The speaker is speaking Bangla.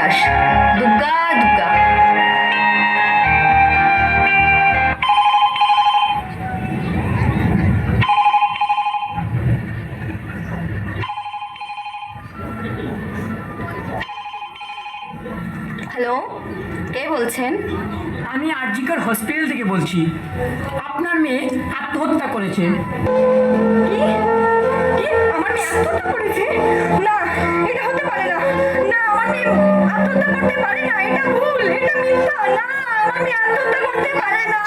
যাস দুগ্গা দুগ্গা। হ্যালো, কে বলছেন? আমি আরজিকর হসপিটাল থেকে বলছি। আপনার মেয়ে আত্মহত্যা করেছে। করতে পারে না।